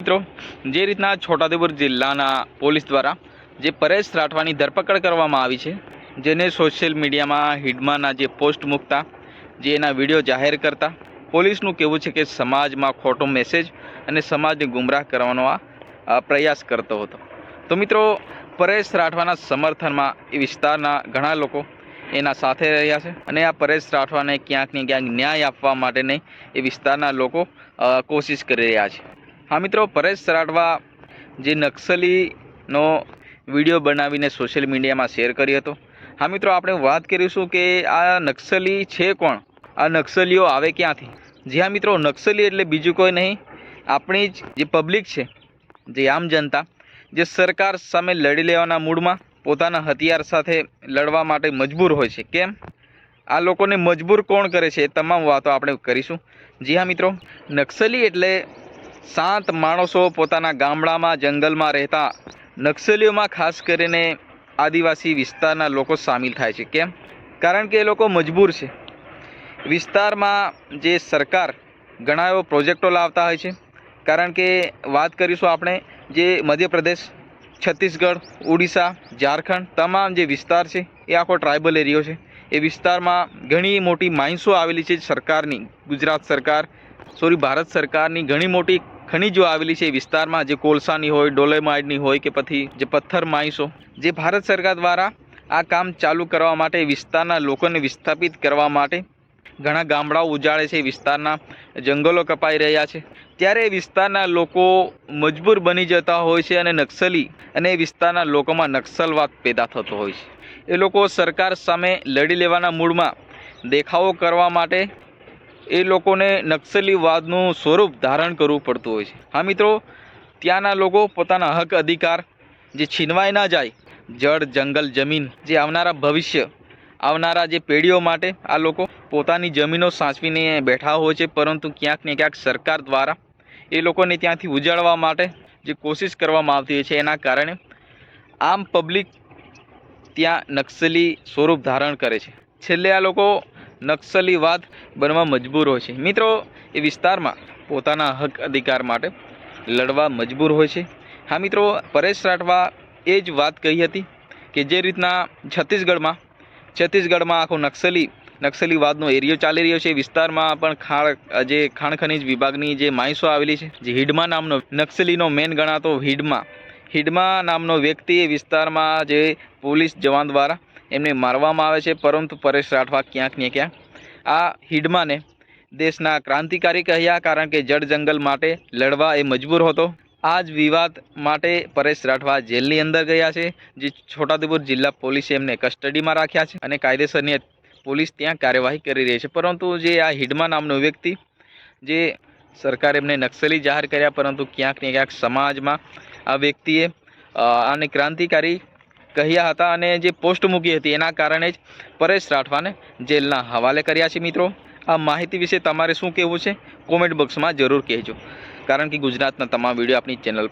મિત્રો, જે રીતના છોટાઉદેપુર જિલ્લાના પોલીસ દ્વારા જે પરેશ રાઠવાની ધરપકડ કરવામાં આવી છે, જેને સોશિયલ મીડિયામાં હિડમાના જે પોસ્ટ મૂકતા, જે એના વીડિયો જાહેર કરતા, પોલીસનું કહેવું છે કે સમાજમાં ખોટો મેસેજ અને સમાજને ગુમરાહ કરવાનો આ પ્રયાસ કરતો હતો. તો મિત્રો, પરેશ રાઠવાના સમર્થનમાં એ વિસ્તારના ઘણા લોકો એના સાથે રહ્યા છે અને આ પરેશ રાઠવાને ક્યાંક ને ક્યાંક ન્યાય આપવા માટેની એ વિસ્તારના લોકો કોશિશ કરી રહ્યા છે. હા મિત્રો, પરેશ સરાડવા જે નક્સલીનો વીડિયો બનાવીને સોશિયલ મીડિયામાં શેર કર્યો હતો. હા મિત્રો, આપણે વાત કરીશું કે આ નક્સલી છે કોણ? આ નક્સલીઓ આવે ક્યાંથી? જી હા મિત્રો, નક્સલી એટલે બીજું કોઈ નહીં. આપણી જ જે પબ્લિક છે, જે આમ જનતા, જે સરકાર સામે લડી લેવાના મૂડમાં પોતાના હથિયાર સાથે લડવા માટે મજબૂર હોય છે. કેમ? આ લોકોને મજબૂર કોણ કરે છે એ તમામ વાતો આપણે કરીશું. જી હા મિત્રો, નક્સલી એટલે શાંત માણસો પોતાના ગામડામાં, જંગલમાં રહેતા. નક્સલીઓમાં ખાસ કરીને આદિવાસી વિસ્તારના લોકો સામેલ થાય છે. કેમ? કારણ કે એ લોકો મજબૂર છે. વિસ્તારમાં જે સરકાર ઘણા એવો પ્રોજેક્ટો લાવતા હોય છે. કારણ કે વાત કરીશું આપણે જે મધ્યપ્રદેશ, છત્તીસગઢ, ઓડિશા, ઝારખંડ તમામ જે વિસ્તાર છે એ આખો ટ્રાઇબલ એરિયો છે. એ વિસ્તારમાં ઘણી મોટી માઇન્સો આવેલી છે સરકારની, ગુજરાત સરકાર સોરી, ભારત સરકારની ઘણી મોટી ખનીજો આવેલી છે એ વિસ્તારમાં. જે કોલસાની હોય, ડોલેમાઇડની હોય કે પછી જે પથ્થર માઇન્સો જે ભારત સરકાર દ્વારા આ કામ ચાલુ કરવા માટે, વિસ્તારના લોકોને વિસ્થાપિત કરવા માટે ઘણા ગામડાઓ ઉજાડે છે, વિસ્તારના જંગલો કપાઈ રહ્યા છે. ત્યારે વિસ્તારના લોકો મજબૂર બની જતા હોય છે અને નક્સલી અને એ વિસ્તારના લોકોમાં નક્સલવાદ પેદા થતો હોય છે. એ લોકો સરકાર સામે લડી લેવાના મૂડમાં દેખાવો કરવા માટે એ લોકોને નક્સલીવાદનું સ્વરૂપ ધારણ કરવું પડતું હોય છે. હા મિત્રો, ત્યાંના લોકો પોતાના હક અધિકાર જે છીનવાઈ ના જાય, જળ, જંગલ, જમીન જે આવનારા ભવિષ્ય, આવનારા જે પેઢીઓ માટે આ લોકો પોતાની જમીનો સાચવીને બેઠા હોય છે, પરંતુ ક્યાંક ને ક્યાંક સરકાર દ્વારા એ લોકોને ત્યાંથી ઉજાડવા માટે જે કોશિશ કરવામાં આવતી હોય છે, એના કારણે આમ પબ્લિક ત્યાં નક્સલી સ્વરૂપ ધારણ કરે છે. છેલ્લે આ લોકો નક્સલીવાદ બનવા મજબૂર હોય છે. મિત્રો, એ વિસ્તારમાં પોતાના હક અધિકાર માટે લડવા મજબૂર હોય છે. હા, મિત્રો, પરેશ રાઠવા એ જ વાત કહી હતી કે જે રીતના છત્તીસગઢમાં છત્તીસગઢમાં આખો નક્સલી, નક્સલીવાદનો એરિયો ચાલી રહ્યો છે. વિસ્તારમાં પણ ખાણ, જે ખાણ ખનીજ વિભાગની જે માઇન્સો આવેલી છે, જે હિડમા નામનો નક્સલીનો મેન ગણાતો હિડમા હિડમા નામનો વ્યક્તિ એ વિસ્તારમાં જે પોલીસ જવાન દ્વારા એમને મારવામાં આવે છે, પરંતુ પરેશ રાઠવા ક્યાંક ને ક્યાંક આ હિડમાને દેશના ક્રાંતિકારી કહ્યા, કારણ કે જળ જંગલ માટે લડવા એ મજબૂર હતો. આ જ વિવાદ માટે પરેશ રાઠવા જેલની અંદર ગયા છે, જે છોટાઉદેપુર જિલ્લા પોલીસે એમને કસ્ટડીમાં રાખ્યા છે અને કાયદેસરની પોલીસ ત્યાં કાર્યવાહી કરી રહી છે. પરંતુ જે આ હિડમા નામનો વ્યક્તિ, જે સરકાર એમને નક્સલી જાહેર કર્યા, પરંતુ ક્યાંક ને ક્યાંક સમાજમાં આ વ્યક્તિએ આને ક્રાંતિકારી કહ્યા હતા અને જે પોસ્ટ મૂકી હતી એના કારણે જ પરેશ રાઠવાને જેલના હવાલે કર્યા છે મિત્રો. આ માહિતી વિશે તમારે શું કહેવું છે? કોમેન્ટ બોક્સમાં જરૂર કહેજો. કારણ કે ગુજરાતના તમામ વીડિયો આપણી ચેનલ